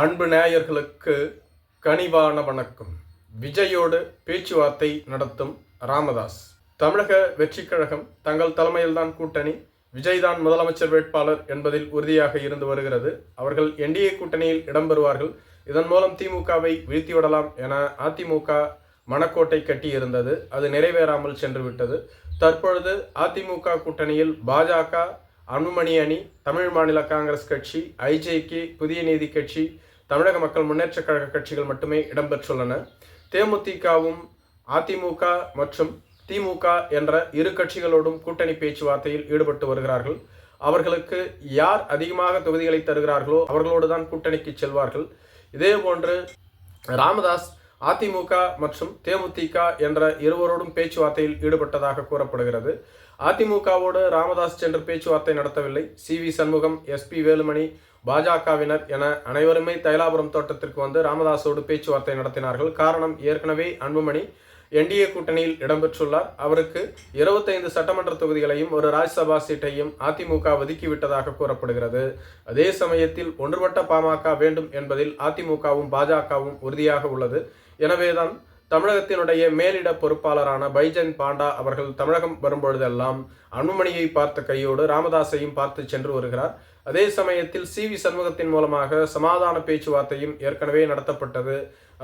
அன்பு நேயர்களுக்கு கனிவான வணக்கம். விஜயோடு பேச்சுவார்த்தை நடத்தும் ராமதாஸ். தமிழக வெற்றிக் கழகம் தங்கள் தலைமையில்தான் கூட்டணி விஜய் தான் முதலமைச்சர் வேட்பாளர் என்பதில் உறுதியாக இருந்து வருகிறது. அவர்கள் என்டிஏ கூட்டணியில் இடம்பெறுவார்கள். இதன் மூலம் திமுகவை வீழ்த்திவிடலாம் என அதிமுக மணக்கோட்டை கட்டியிருந்தது. அது நிறைவேறாமல் சென்று விட்டது தற்பொழுது அதிமுக கூட்டணியில் பாஜக அனுமணி அணி தமிழ் மாநில காங்கிரஸ் கட்சி ஐஜேகே புதிய நீதி கட்சி தமிழக மக்கள் முன்னேற்றக் கழக கட்சிகள் மட்டுமே இடம்பெற்றுள்ளன. தேமுதிகவும் அதிமுக மற்றும் திமுக என்ற இரு கட்சிகளோடும் கூட்டணி பேச்சுவார்த்தையில் ஈடுபட்டு வருகிறார்கள். அவர்களுக்கு யார் அதிகமாக தொகுதிகளை தருகிறார்களோ அவர்களோடு தான் கூட்டணிக்கு செல்வார்கள். இதே போன்று ராமதாஸ் அதிமுக மற்றும் தேமுதிக என்ற இருவரோடும் பேச்சுவார்த்தையில் ஈடுபட்டதாக கூறப்படுகிறது. அதிமுகவோடு ராமதாஸ் சென்று பேச்சுவார்த்தை நடத்தவில்லை. C V Shanmugam SP Velumani பாஜகவினர் என அனைவருமே தைலாபுரம் தோட்டத்திற்கு வந்து ராமதாஸோடு பேச்சுவார்த்தை நடத்தினார்கள். காரணம் ஏற்கனவே அன்புமணி என்டிஏ கூட்டணியில் இடம்பெற்றுள்ளார். அவருக்கு இருபத்தைந்து சட்டமன்ற தொகுதிகளையும் ஒரு ராஜ்சபா சீட்டையும் அதிமுக ஒதுக்கிவிட்டதாக கூறப்படுகிறது. அதே சமயத்தில் ஒன்றுபட்ட பாமக வேண்டும் என்பதில் அதிமுகவும் பாஜகவும் உறுதியாக உள்ளது. எனவேதான் தமிழகத்தினுடைய மேலிட பொறுப்பாளரான பைஜன் பாண்டா அவர்கள் தமிழகம் வரும்பொழுதெல்லாம் அன்புமணியை பார்த்த கையோடு ராமதாஸையும் பார்த்து சென்று வருகிறார். அதே சமயத்தில் சி வி சண்முகத்தின் மூலமாக சமாதான பேச்சுவார்த்தையும் ஏற்கனவே நடத்தப்பட்டது.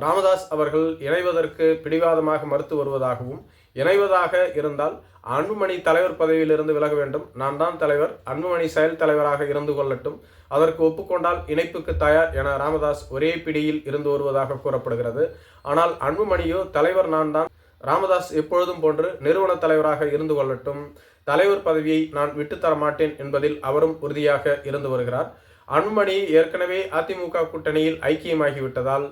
ராமதாஸ் அவர்கள் இணைவதற்கு பிடிவாதமாக மறுத்து வருவதாகவும் இணைவதாக இருந்தால் அன்புமணி தலைவர் பதவியிலிருந்து விலக வேண்டும். நான் தான் தலைவர். அன்புமணி செயல் தலைவராக இருந்து கொள்ளட்டும். அதற்கு ஒப்புக்கொண்டால் இணைப்புக்கு தயார் என ராமதாஸ் ஒரே பிடியில் இருந்து வருவதாக கூறப்படுகிறது. ஆனால் அன்புமணியோ தலைவர் நான் தான். ராமதாஸ் எப்பொழுதும் போன்று நிறுவன தலைவராக இருந்து கொள்ளட்டும். தலைவர் பதவியை நான் விட்டுத்தர மாட்டேன் என்பதில் அவரும் உறுதியாக இருந்து வருகிறார். அன்புமணி ஏற்கனவே அதிமுக கூட்டணியில் ஐக்கியமாகிவிட்டதால்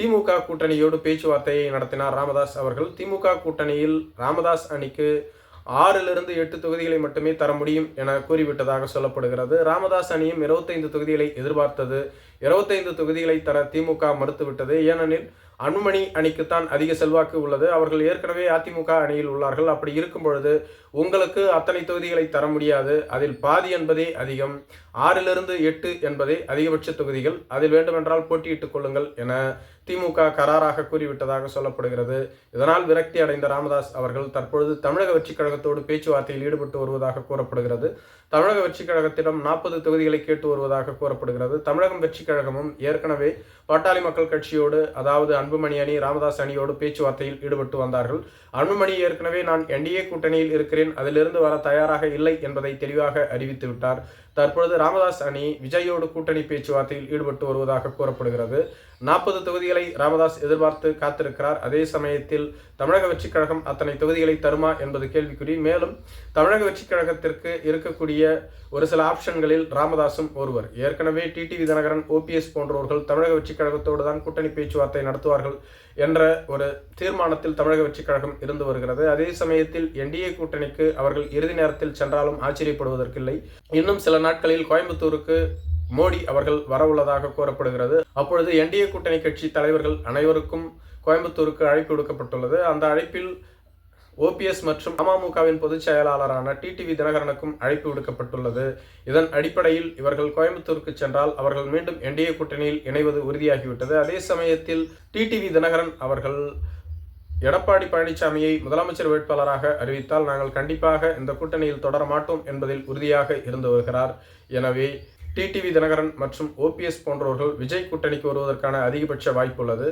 திமுக கூட்டணியோடு பேச்சுவார்த்தையை நடத்தினார் ராமதாஸ் அவர்கள். திமுக கூட்டணியில் ராமதாஸ் அணிக்கு ஆறிலிருந்து எட்டு தொகுதிகளை மட்டுமே தர முடியும் என கூறிவிட்டதாக சொல்லப்படுகிறது. ராமதாஸ் அணியும் இருபத்தைந்து தொகுதிகளை எதிர்பார்த்தது. இருபத்தைந்து தொகுதிகளை தர திமுக மறுத்துவிட்டது. ஏனெனில் அன்புமணி அணிக்குத்தான் அதிக செல்வாக்கு உள்ளது. அவர்கள் ஏற்கனவே அதிமுக அணியில் உள்ளார்கள். அப்படி இருக்கும் பொழுது உங்களுக்கு அத்தனை தொகுதிகளை தர முடியாது. அதில் பாதி என்பதே அதிகம். ஆறிலிருந்து எட்டு என்பதே அதிகபட்ச தொகுதிகள். அதில் வேண்டுமென்றால் போட்டியிட்டுக் கொள்ளுங்கள் என திமுக கராராக கூறிவிட்டதாக சொல்லப்படுகிறது. இதனால் விரக்தி அடைந்த ராமதாஸ் அவர்கள் தற்பொழுது தமிழக வெற்றிக் கழகத்தோடு பேச்சுவார்த்தையில் ஈடுபட்டு வருவதாக கூறப்படுகிறது. தமிழக வெற்றிக் கழகத்திடம் நாற்பது தொகுதிகளை கேட்டு வருவதாக கூறப்படுகிறது. தமிழகம் வெற்றிக் கழகமும் ஏற்கனவே பாட்டாளி மக்கள் கட்சியோடு அதாவது அன்புமணி அணி ராமதாஸ் அணியோடு பேச்சுவார்த்தையில் ஈடுபட்டு வந்தார்கள். அன்புமணி ஏற்கனவே நான் என்டிஏ கூட்டணியில் இருக்கிறேன். அதிலிருந்து வர தயாராக இல்லை என்பதை தெளிவாக அறிவித்து விட்டார். தற்பொழுது ராமதாஸ் அணி விஜயோடு கூட்டணி பேச்சுவார்த்தையில் ஈடுபட்டு வருவதாக கூறப்படுகிறது. நாற்பது தொகுதிகளை ராமதாஸ் எதிர்பார்த்து காத்திருக்கிறார். அதே சமயத்தில் தமிழக வெற்றிக் கழகம் அத்தனை தொகுதிகளை தருமா என்பது கேள்விக்குறி. மேலும் தமிழக வெற்றிக் கழகத்திற்கு இருக்கக்கூடிய ஒரு சில ஆப்ஷன்களில் ராமதாசும் ஒருவர். ஏற்கனவே டிடிவி தினகரன் ஓபிஎஸ் போன்றவர்கள் தமிழக வெற்றிக் கழகத்தோடு தான் கூட்டணி பேச்சுவார்த்தை நடத்துவார்கள் என்ற ஒரு தீர்மானத்தில் தமிழக வெற்றிக் கழகம் இருந்து வருகிறது. அதே சமயத்தில் என்டிஏ கூட்டணிக்கு அவர்கள் இறுதி நேரத்தில் சென்றாலும் ஆச்சரியப்படுவதற்கில்லை. இன்னும் சில நாட்களில் கோயம்புத்தூருக்கு மோடி அவர்கள் வரவுள்ளதாக கூறப்படுகிறது. அப்பொழுது என்டிஏ கூட்டணி கட்சி தலைவர்கள் அனைவருக்கும் கோயம்புத்தூருக்கு அழைப்பு விடுக்கப்பட்டுள்ளது. அந்த அழைப்பில் ஓபிஎஸ் மற்றும் அமமுகவின் பொதுச் செயலாளரான டிடிவி தினகரனுக்கும் அழைப்பு விடுக்கப்பட்டுள்ளது. இதன் அடிப்படையில் இவர்கள் கோயம்புத்தூருக்கு சென்றால் அவர்கள் மீண்டும் என்டிஏ கூட்டணியில் இணைவது உறுதியாகிவிட்டது. அதே சமயத்தில் டிடிவி தினகரன் அவர்கள் எடப்பாடி பழனிசாமியை முதலமைச்சர் வேட்பாளராக அறிவித்தால் நாங்கள் கண்டிப்பாக இந்த கூட்டணியில் தொடர மாட்டோம் என்பதில் உறுதியாக இருந்து வருகிறார். எனவே டிடிவி தினகரன் மற்றும் ஓபிஎஸ் போன்றவர்கள் விஜய் கூட்டணிக்கு வருவதற்கான அதிகபட்ச வாய்ப்பு உள்ளது.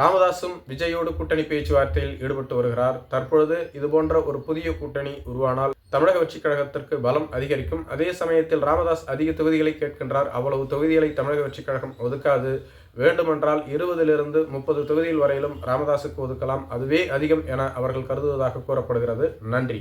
ராமதாசும் விஜயோடு கூட்டணி பேச்சுவார்த்தையில் ஈடுபட்டு வருகிறார். தற்பொழுது இதுபோன்ற ஒரு புதிய கூட்டணி உருவானால் தமிழக வெற்றிக் கழகத்திற்கு பலம் அதிகரிக்கும். அதே சமயத்தில் ராமதாஸ் அதிக தொகுதிகளை கேட்கின்றார். அவ்வளவு தொகுதிகளை தமிழக வெற்றிக் கழகம் ஒதுக்காது. வேண்டுமென்றால் இருபதிலிருந்து முப்பது தொகுதியில் வரையிலும் ராமதாசுக்கு ஒதுக்கலாம். அதுவே அதிகம் என அவர்கள் கருதுவதாக கூறப்படுகிறது. நன்றி.